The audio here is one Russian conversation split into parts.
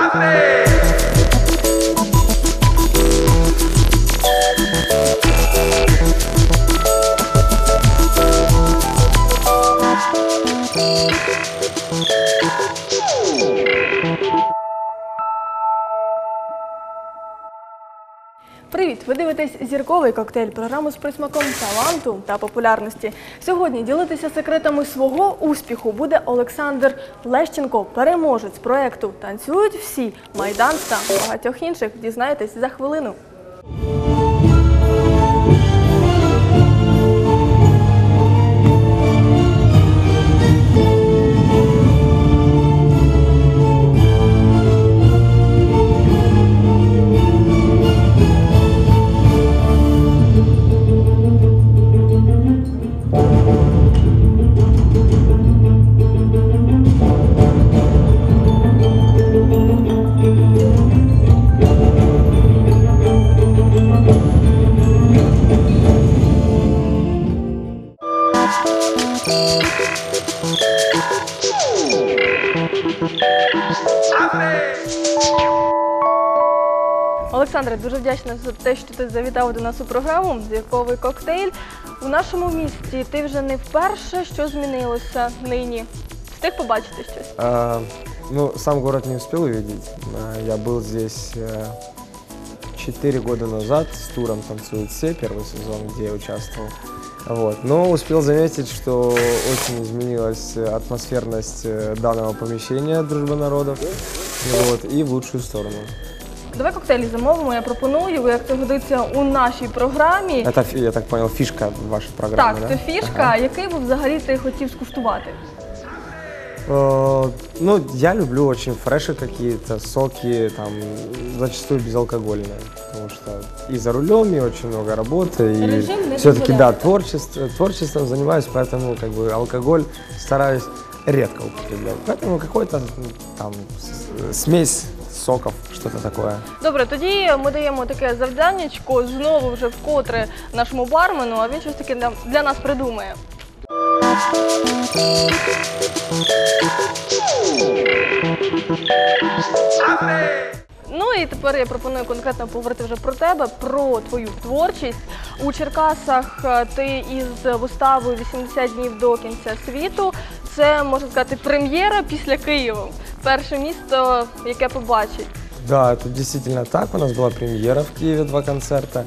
Amém! Дивитесь зірковий коктейль, програму з присмаком таланту та популярності. Сьогодні ділитися секретами свого успіху буде Олександр Лещенко, переможець проекту Танцюють всі майдан та багатьох інших. Дізнаєтесь за хвилину. вдячна за те, що ти завітав до нас у програму Зірковий коктейль. У нашому місті ти вже не вперше, що змінилося нині. Встиг побачити щось? А, ну, сам город не успел увидеть. А, Я был здесь э, четыре года назад с туром «Танцуют все», первый сезон, где я участвовал. Вот. Но успел заметить, что очень изменилась э, атмосферность э, данного помещения «Дружба народов» вот, и в лучшую сторону. Давай коктейлі замовимо. Я пропоную, як це годиться у нашій програмі. Это, фи- я так понял, фишка вашей программы, Так, да? це фішка. Ага. Який би взагалі ти хотів скуштувати? Э, Ну, я люблю очень фреши какие-то, соки, там, зачастую безалкогольные, потому что и за рулем, и очень много работы, Режим не и все-таки, да, позволяет. творчество, творчеством занимаюсь, поэтому, как бы, алкоголь стараюсь редко употреблять. Поэтому какой-то, м, там, с- смесь соков, что-то такое. Добре, тоді ми даємо таке завданнячко знову вже вкотре нашому бармену, а він щось таке для, нас придумає. Ну і тепер я пропоную конкретно поговорити вже про тебе, про твою творчість. У Черкасах е, ти із виставою «80 днів до кінця світу. Це можна сказати прем'єра після Києва. Перше місто, яке побачить. Да, это действительно так. У нас была премьера в Киеве, два концерта.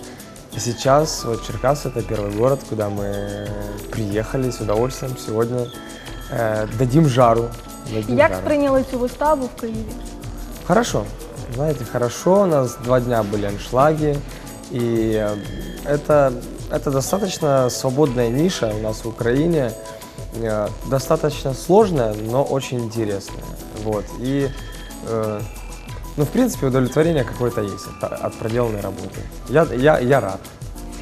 И сейчас вот Черкас это первый город, куда мы приехали с удовольствием сегодня. э, дадим жару. Дадим Як жару. сприйняли цю виставу в Києві? Хорошо. Знаете, хорошо. У нас два дня были аншлаги. И э, это, это достаточно свободная ниша у нас в Украине. Э, Достаточно сложная, но очень интересная. Вот. И, э, ну, в принципе, удовлетворение какое-то есть от, от проделанной работы. Я, я, я рад.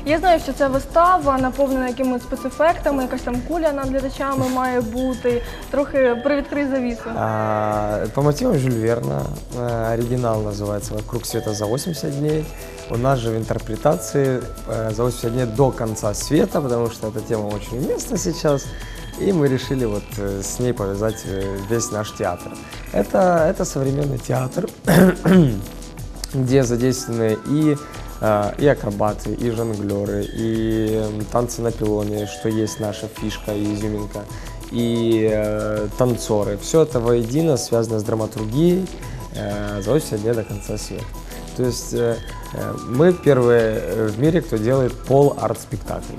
Я знаю, що ця вистава наповнена якимись спецефектами, якась там куля над глядачами має бути. Трохи привідкрий завісу. А, По мотивам Жюль Верна. э, Оригинал называется «Вокруг света за 80 дней». У нас же в интерпретации э, за 80 дней до конца света, потому что эта тема очень уместна сейчас. И мы решили вот э, с ней повязать э, весь наш театр. Это, это современный театр, где задействованы и, э, и акробаты, и жонглеры, и танцы на пилоне, что есть наша фишка и изюминка, и э, танцоры. Все это воедино связано с драматургией э, за 80 дней до конца света. То есть э, мы первые в мире, кто делает пол-арт-спектакль.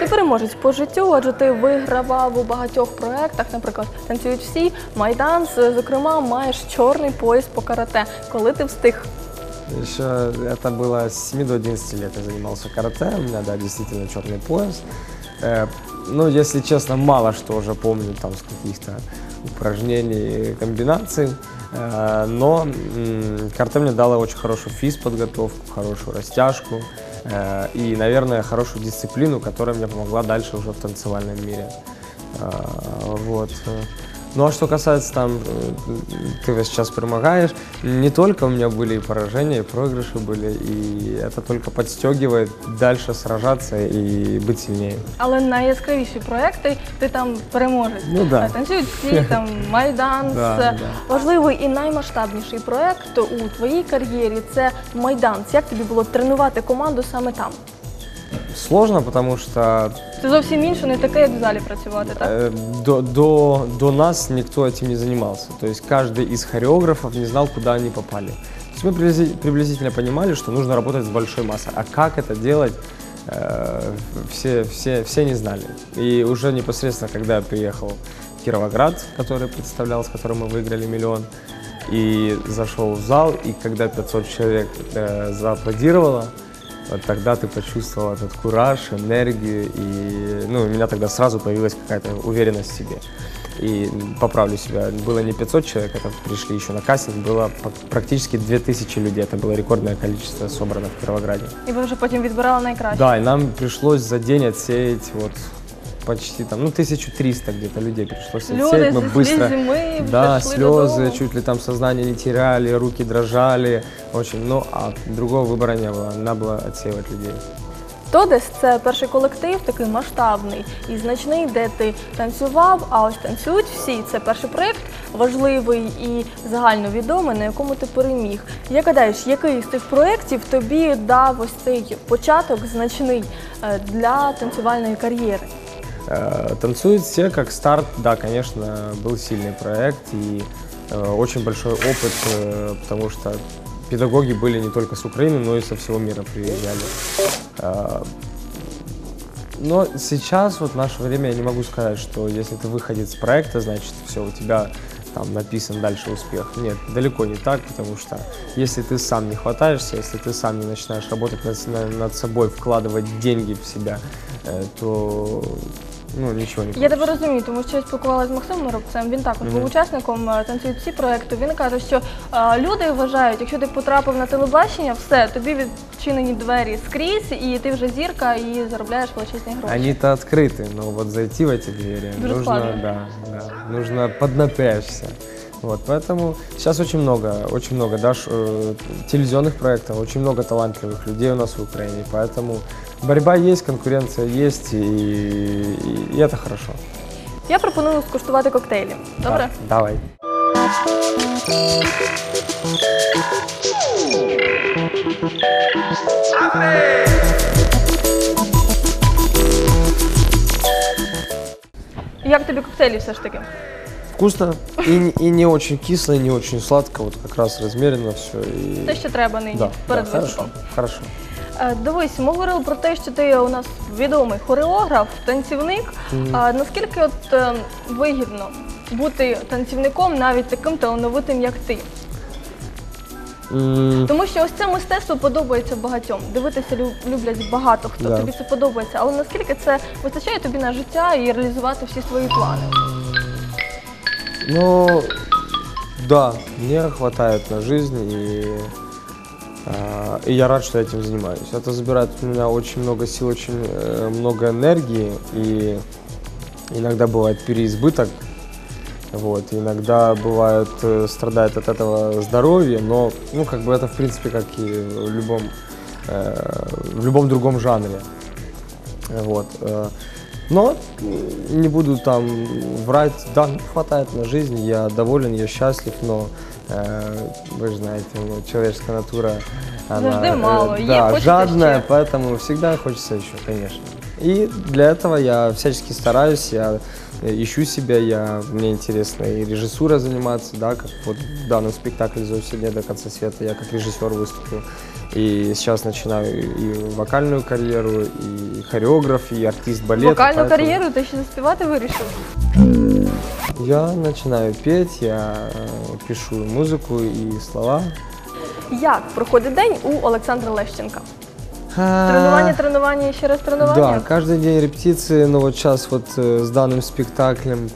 Ти переможець по життю, адже ти вигравав у багатьох проєктах, наприклад, танцюють всі, майдан. з- Зокрема, маєш чорний пояс по карате. Коли ти встиг? Еще это было с 7 до 11 лет я занимался карате. У меня, да, действительно черный пояс. Э, ну, если честно, мало что уже помню там с каких-то упражнений, комбинаций. Э, но м, карате мне дало очень хорошую физподготовку, хорошую растяжку. Э, И, наверное, хорошую дисциплину, которая мне помогла дальше уже в танцевальном мире. А, Вот. Ну а что касается там, э, ты вот сейчас помогаешь, не только у меня были и поражения, и проигрыши были, и это только подстегивает дальше сражаться и быть сильнее. Але найяскравіші проекти ти там переможець. Ну да. Е, Танцюють всі там майданс. Да, Е, да. Важливий і наймасштабніший проект у твоїй кар'єрі це майданс. Як тобі було тренувати команду саме там? Сложно, потому что Це зовсім інше, не таке, як в залі працювати, так? Э, До, до, до нас никто этим не занимался. То есть каждый из хореографов не знал, куда они попали. То есть мы приблизи- приблизительно понимали, что нужно работать с большой массой. А как это делать, э, все, все, все не знали. И уже непосредственно, когда я приехал в Кировоград, который представлял, с которым мы выиграли миллион, и зашел в зал, и когда 500 человек э, зааплодировало, вот тогда ты почувствовал этот кураж, энергию, и ну, у меня тогда сразу появилась какая-то уверенность в себе. И м, поправлю себя, было не 500 человек, это пришли еще на кастинг, было по- практически 2000 людей, это было рекордное количество собрано в Кировограде. І ви вже потім відбирали найкраще. Да, и нам пришлось за день отсеять вот почти там, ну, 1300 где-то людей пришлось Люди отсеять. зі Мы быстро, слізьми да, пішли слезы, додому. чуть ли там сознание не теряли, руки дрожали, очень, ну, а другого выбора не было, надо было отсеивать людей. Тодес це перший колектив, такий масштабний і значний, де ти танцював. А ось танцюють всі. Це перший проєкт важливий і загальновідомий, на якому ти переміг. Як гадаєш, який з цих проєктів тобі дав ось цей початок значний е, для танцювальної кар'єри? Э, Танцуют все как старт, да, конечно, был сильный проект и э, очень большой опыт, э, потому что педагоги были не только с Украины, но и со всего мира приезжали. Но сейчас, вот в наше время, я не могу сказать, что если ты выходит с проекта, значит, все, у тебя там написан дальше успех. Нет, далеко не так, потому что если ты сам не хватаешься, если ты сам не начинаешь работать над, на- над собой, вкладывать деньги в себя, то ну, ничего не Я получится. тебе розумію, тому що я спілкувалася з Максимом Робцем. Він також був учасником е, танцюють всі проекту. Він каже, що е, люди вважають, якщо ти потрапив на телебачення, все тобі відчинені двері скрізь, і ти вже зірка і заробляєш величезні гроші. Они-то открыты, но вот зайти в эти двери Дуже нужно, складно. да, да, нужно поднапрячься. Вот, поэтому сейчас очень много, очень много даже э, телевизионных проектов, очень много талантливых людей у нас в Украине, поэтому борьба есть, конкуренция есть, и, и- и это хорошо. Я пропоную скуштувати коктейлі. Добре? Да, давай. Як тобі коктейлі все ж таки? Вкусно и, не- и не очень кисло, и не очень сладко, вот как раз размеренно все. И... Те, що треба нині Да, перед да, хорошо, виступом. хорошо. Е, Дивись, ми говорили про те, що ти у нас відомий хореограф, танцівник. А наскільки от е, вигідно бути танцівником навіть таким талановитим, як ти? М, Тому що ось це мистецтво подобається багатьом. Дивитися лю- люблять багато хто. Да. Тобі це подобається. Але наскільки це вистачає тобі на життя і реалізувати всі свої плани? Ну, да, мне хватает на жизнь, и, а, и я рад, что этим занимаюсь. Это забирает у меня очень много сил, очень э, много энергии, и иногда бывает переизбыток, вот, иногда бывает э, страдает от этого здоровье, но, ну, как бы это, в принципе, как и в любом, э, в любом другом жанре. Вот. э, Но не буду там врать, да, не хватает на жизнь, я доволен, я счастлив, но э, вы же знаете, человеческая натура, она Завжди э, мало, да, жадная, ще. поэтому всегда хочется еще, конечно. И для этого я всячески стараюсь, я ищу себя, я, мне интересно и режиссура заниматься, да, как вот в данном спектакле «За все до конца света» я как режиссер выступил. И сейчас начинаю и вокальную карьеру, и хореограф, и артист балета. Вокальну поэтому кар'єру ти ще заспівати вирішив? Я начинаю петь, я э, пишу музыку и слова. Як проходить день у Олександра Лещенка? Тренування, тренування і ще раз тренування? Да, каждый день репетиции, но вот сейчас вот э, с данным спектаклем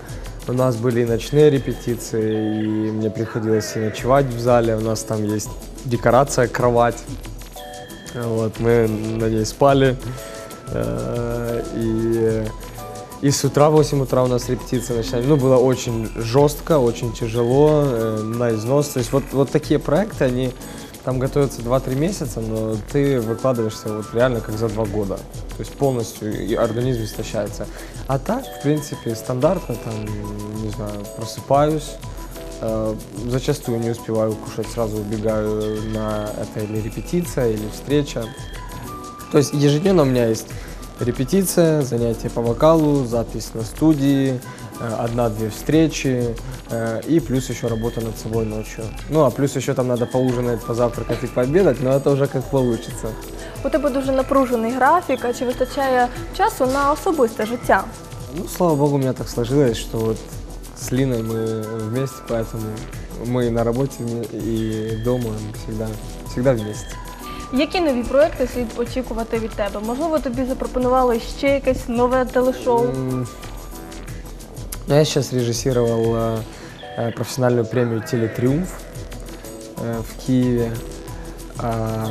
у нас были и ночные репетиции, и мне приходилось и ночевать в зале, у нас там есть декорация, кровать. Вот, мы на ней спали. э, И, и с утра, в 8 утра у нас репетиции начинали. Ну, было очень жестко, очень тяжело, э, на износ. То есть вот, вот такие проекты, они там готовятся 2-3 месяца, но ты выкладываешься вот реально как за 2 года. То есть полностью и организм истощается. А так, в принципе, стандартно, там, не знаю, просыпаюсь, Э, Зачастую не успеваю кушать, сразу убегаю на это или репетиция, или встреча. То есть ежедневно у меня есть репетиция, занятия по вокалу, запись на студии, одна-две встречи э, и плюс еще работа над собой ночью. Ну а плюс еще там надо поужинать, позавтракать и пообедать, но это уже как получится. У тебе дуже напружений графік, а чи вистачає часу на особисте життя? Ну, слава богу, у меня так сложилось, что вот с Линой мы вместе, поэтому мы на работе вме- и дома всегда, всегда вместе. Які нові проекти слід очікувати від тебе? Можливо, тобі запропонували ще якесь нове телешоу? М, ну, Я сейчас режиссировал э, э, профессиональную премию «Телетриумф» э, в Киеве. А,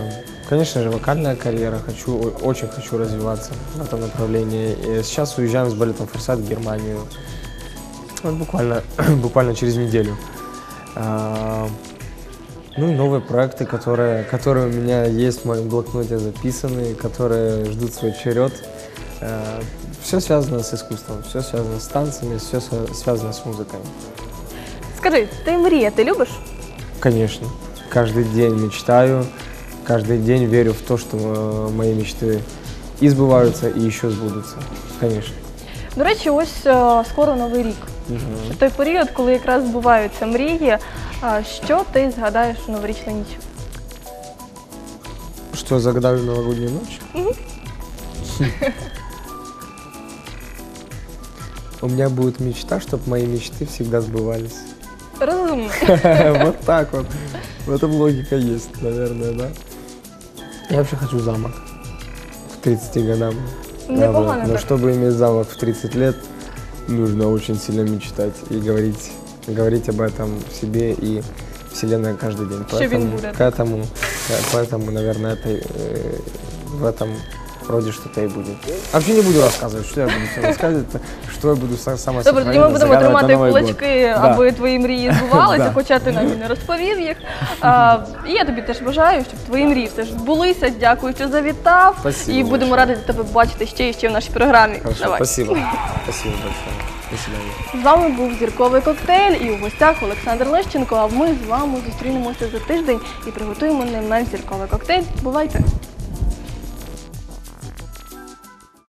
Конечно же, вокальная карьера. Хочу, очень хочу развиваться в этом направлении. И сейчас уезжаем с балетом «Форсайт» в Германию. Вот буквально, буквально через неделю. А, Ну и новые проекты, которые, которые у меня есть в моем блокноте записаны, которые ждут свой черед. Все связано с искусством, все связано с танцами, все связано с музыкой. Скажи, ти мріяти любиш? Конечно. Каждый день мечтаю, каждый день верю в то, что э, мои мечты и сбываются, и еще сбудутся. Конечно. До речі, ось е, скоро новий рік. Мгм. Це той період, коли якраз збуваються мрії. А Що ти згадаєш у новорічну ніч? Что, загадаю новогоднюю ночь? У меня будет мечта, чтобы мои мечты всегда сбывались. Розумно. Вот так вот. В этом логика есть, наверное, да? Я вообще хочу замок к 30 годам. Непогано Но чтобы иметь замок в 30 лет, нужно очень сильно мечтать и говорить, говорить об этом себе и Вселенной каждый день. Поэтому, к этому, поэтому, наверное, это, э, в этом роде что-то и будет. Вообще не буду рассказывать, что я буду тебе рассказывать, что я буду са- сама Добре, тоді ми будемо тримати кулачки, аби твої мрії збувалися, Да. хоча ти нам і не розповів їх. А, і я тобі теж бажаю, щоб твої мрії все ж збулися. Дякую, що завітав. Спасибо і будемо раді тебе бачити ще і ще в нашій програмі. Хорошо, Давай. спасибо. Спасибо большое. До свидания. З вами був зірковий коктейль і у гостях Олександр Лещенко. А ми з вами зустрінемося за тиждень і приготуємо не менш зірковий коктейль. Бувайте!